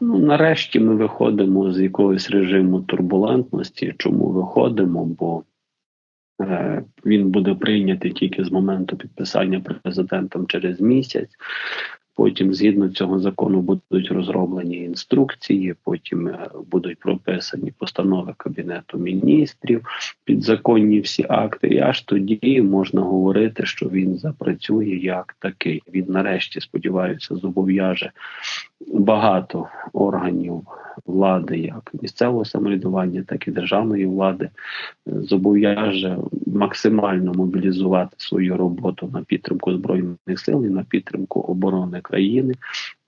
Ну, нарешті ми виходимо з якогось режиму турбулентності. Чому виходимо? Бо е, він буде прийнятий тільки з моменту підписання президентом через місяць. Потім, згідно цього закону, будуть розроблені інструкції. Потім е, будуть прописані постанови кабінету міністрів, підзаконні всі акти. І аж тоді можна говорити, що він запрацює як такий. Він нарешті сподіваюся зобов'яже багато органів влади, як місцевого самоврядування, так і державної влади, е, зобов'яже максимально мобілізувати свою роботу на підтримку збройних сил і на підтримку оборони країни.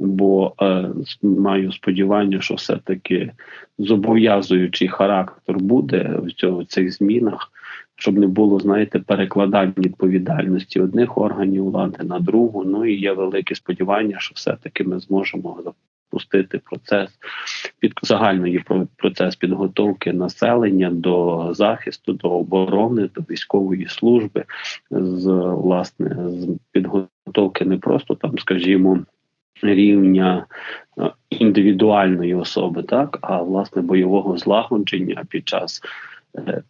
Бо е, маю сподівання, що все таки зобов'язуючий характер буде в цього цих змінах. Щоб не було, знаєте, перекладання відповідальності одних органів влади на другу. Ну і є велике сподівання, що все-таки ми зможемо запустити процес під загальної процес підготовки населення до захисту, до оборони, до військової служби, з власне з підготовки не просто там, скажімо. Рівня е, індивідуальної особи, так а власне бойового злагодження під час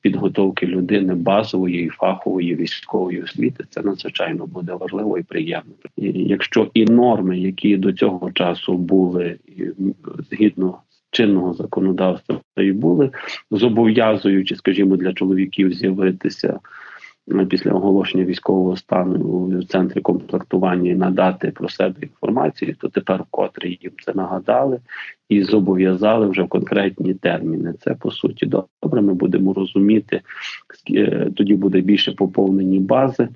підготовки людини базової і фахової військової освіти це надзвичайно буде важливо і приємно. І Якщо і норми, які до цього часу були згідно чинного законодавства, і були зобов'язуючи, скажімо, для чоловіків з'явитися після оголошення військового стану у центрі комплектування надати про себе інформацію, то тепер вкотре їм це нагадали і зобов'язали вже в конкретні терміни. Це по суті добре. Ми будемо розуміти, е, тоді буде більше поповнені бази.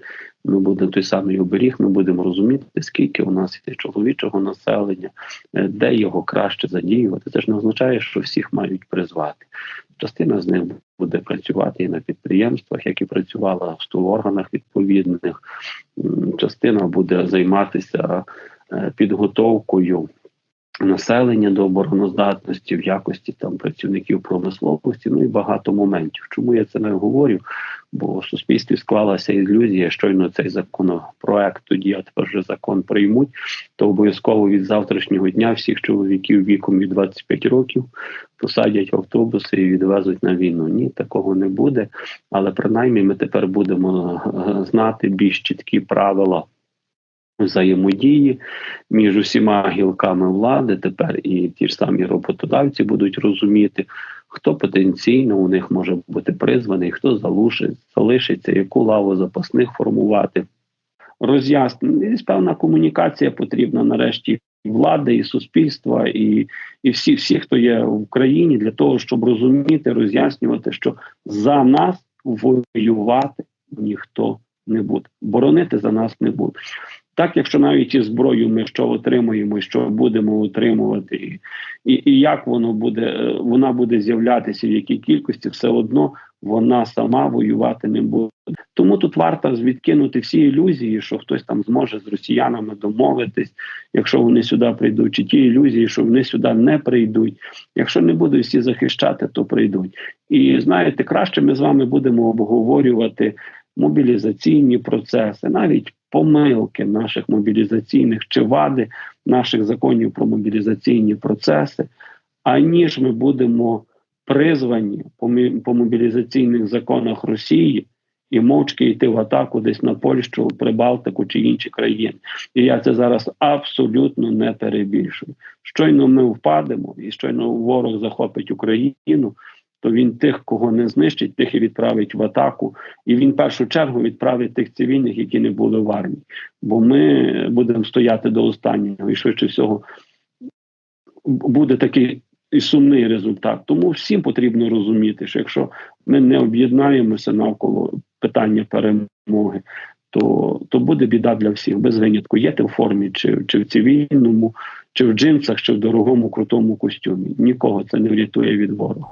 Ми будемо той самий оберіг. Ми будемо розуміти, скільки у нас є чоловічого населення, е, де його краще задіювати. Це ж не означає, що всіх мають призвати. Частина з них буде працювати і на підприємствах, які працювала в органах відповідних. Частина буде займатися е, підготовкою населення до обороноздатності в якості там працівників промисловості. Ну і багато моментів. Чому я це не говорю? Бо в суспільстві склалася ілюзія, щойно цей законопроект тоді, а тепер вже закон приймуть, то обов'язково від завтрашнього дня всіх чоловіків віком від 25 років посадять автобуси і відвезуть на війну. Ні, такого не буде. Але принаймні ми тепер будемо е, знати більш чіткі правила взаємодії між усіма гілками влади. Тепер і ті ж самі роботодавці будуть розуміти, хто потенційно у них може бути призваний, хто залишить, залишиться, яку лаву запасних формувати. Роз'яснення певна комунікація потрібна нарешті влади і суспільства, і і всі, всі, хто є в Україні, для того, щоб розуміти, роз'яснювати, що за нас воювати ніхто не буде, боронити за нас не буде. Так, якщо навіть і зброю ми що отримуємо, що будемо отримувати, і, і і, як воно буде, е, вона буде з'являтися в якій кількості, все одно вона сама воювати не буде. Тому тут варто відкинути всі ілюзії, що хтось там зможе з росіянами домовитись, якщо вони сюди прийдуть, чи ті ілюзії, що вони сюди не прийдуть. Якщо не будуть всі захищати, то прийдуть. І знаєте, краще ми з вами будемо обговорювати мобілізаційні процеси, навіть помилки наших мобілізаційних чи вади наших законів про мобілізаційні процеси, аніж ми будемо призвані по мобілізаційних законах Росії. І мовчки йти в атаку десь на Польщу, Прибалтику чи інші країни. І я це зараз абсолютно не перебільшую. Щойно ми впадемо, і щойно ворог захопить Україну то він тих, кого не знищить, тих і відправить в атаку. І він в першу чергу відправить тих цивільних, які не були в армії. Бо ми будемо стояти до останнього, і швидше всього буде такий і сумний результат. Тому всім потрібно розуміти, що якщо ми не об'єднаємося навколо питання перемоги. То то буде біда для всіх без винятку. Є ти в формі, чи чи в цивільному, чи в джинсах, чи в дорогому крутому костюмі. Нікого це не врятує від ворога.